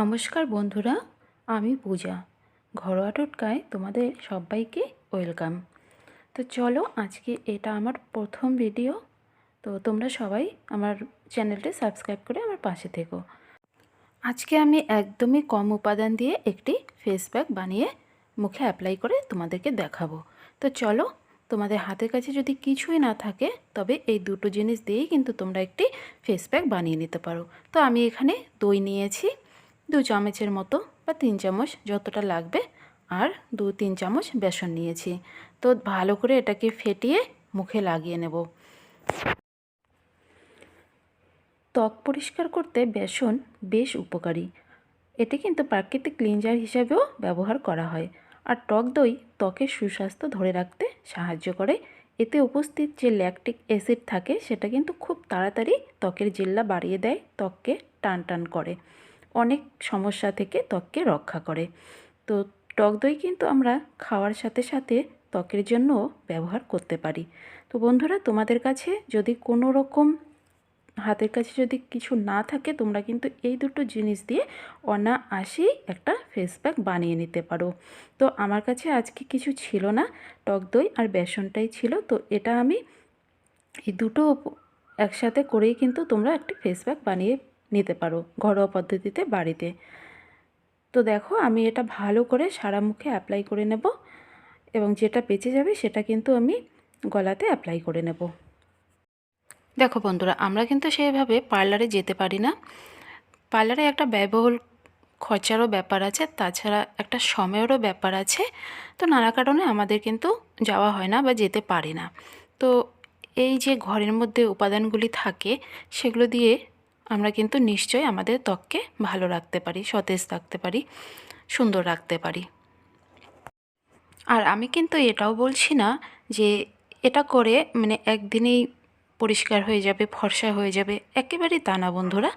নমস্কার বন্ধুরা, আমি পূজা। ঘরোয়া টোটকায় তোমাদের সবাইকে ওয়েলকাম। তো চলো আজকে এটা আমার প্রথম ভিডিও। তো তোমরা সবাই আমার চ্যানেলটি সাবস্ক্রাইব করে আমার পাশে থেকো। আজকে আমি একদমই কম উপাদান দিয়ে একটি ফেস প্যাক বানিয়ে মুখে অ্যাপ্লাই করে তোমাদেরকে দেখাবো। তো চলো, তোমাদের হাতের কাছে যদি কিছুই না থাকে, তবে এই দুটো জিনিস দিয়েই কিন্তু তোমরা একটি ফেস প্যাক বানিয়ে নিতে পারো। তো আমি এখানে দই নিয়েছি। দু চামচের মতো বা তিন চামচ যতটা লাগবে আর দু তিন চামচ বেসন নিয়েছি। তো ভালো করে এটাকে ফেটিয়ে মুখে লাগিয়ে নেব। ত্বক পরিষ্কার করতে বেসন বেশ উপকারী। এটি কিন্তু প্রাকৃতিক ক্লিনজার হিসাবেও ব্যবহার করা হয়। আর টক দই ত্বকের সুস্বাস্থ্য ধরে রাখতে সাহায্য করে। এতে উপস্থিত যে ল্যাকটিক অ্যাসিড থাকে সেটা কিন্তু খুব তাড়াতাড়ি ত্বকের জেল্লা বাড়িয়ে দেয়, ত্বককে টান টান করে। অনেক সমস্যা থেকে ত্বককে রক্ষা করে। তো টক দই কিন্তু আমরা খাওয়ার সাথে সাথে ত্বকের জন্য ব্যবহার করতে পারি। তো বন্ধুরা, তোমাদের কাছে যদি কোনো রকম হাতের কাছে যদি কিছু না থাকে, তোমরা কিন্তু এই দুটো জিনিস দিয়ে অনায়াসেই একটা ফেস প্যাক বানিয়ে নিতে পারো। তো আমার কাছে আজকে কিছু ছিল না, টক দই আর বেসনটাই ছিল। তো এটা আমি এই দুটো একসাথে করেই কিন্তু তোমরা একটি ফেস প্যাক বানিয়ে নিতে পারো ঘরোয়া পদ্ধতিতে বাড়িতে। তো দেখো, আমি এটা ভালো করে সারা মুখে অ্যাপ্লাই করে নেব এবং যেটা বেঁচে যাবে সেটা কিন্তু আমি গলাতে অ্যাপ্লাই করে নেব। দেখো বন্ধুরা, আমরা কিন্তু সেইভাবে পার্লারে যেতে পারি না। পার্লারে একটা ব্যয়বহুল খরচারও ব্যাপার আছে, তাছাড়া একটা সময়েরও ব্যাপার আছে। তো নানা কারণে আমাদের কিন্তু যাওয়া হয় না বা যেতে পারি না। তো এই যে ঘরের মধ্যে উপাদানগুলি থাকে, সেগুলো দিয়ে আমরা কিন্তু নিশ্চয়ই আমাদের ত্বককে ভালো রাখতে পারি, সতেজ রাখতে পারি, সুন্দর রাখতে পারি। আর আমি কিন্তু এটাও বলছি না যে এটা করে মানে একদিনেই পরিষ্কার হয়ে যাবে, ফর্সা হয়ে যাবে, একেবারেই তা না বন্ধুরা।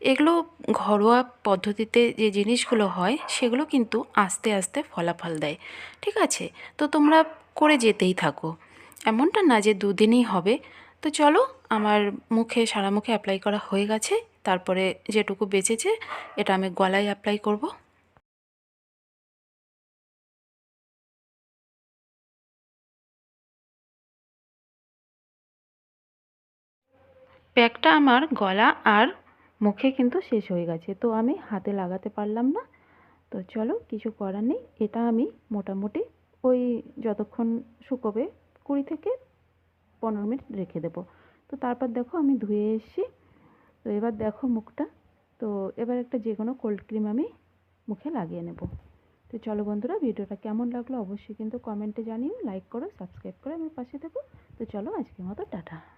এগুলো ঘরোয়া পদ্ধতিতে যে জিনিসগুলো হয়, সেগুলো কিন্তু আস্তে আস্তে ফলাফল দেয়। ঠিক আছে? তো তোমরা করে যেতেই থাকো। এমনটা না যে দুদিনই হবে। তো চলো আমার মুখে, সারা মুখে অ্যাপ্লাই করা হয়ে গেছে। তারপরে যেটুকু বেঁচেছে, এটা আমি গলায় অ্যাপ্লাই করব। প্যাকটা আমার গলা আর মুখে কিন্তু শেষ হয়ে গেছে, তো আমি হাতে লাগাতে পারলাম না। তো চলো, কিছু করার নেই। এটা আমি মোটামুটি ওই যতক্ষণ শুকোবে কুড়ি থেকে পনেরো মিনিট রেখে দেবো। তো তারপর দেখো আমি ধুয়ে এসেছি। তো এবার দেখো মুখটা। তো এবার একটা যে কোনো কোল্ড ক্রিম আমি মুখে লাগিয়ে নেব। তো চলো বন্ধুরা, ভিডিওটা কেমন লাগল অবশ্যই কিন্তু কমেন্টে জানিও লাইক করো সাবস্ক্রাইব করো আমি পাশে থেকো। তো চলো আজকের মতো, টাটা।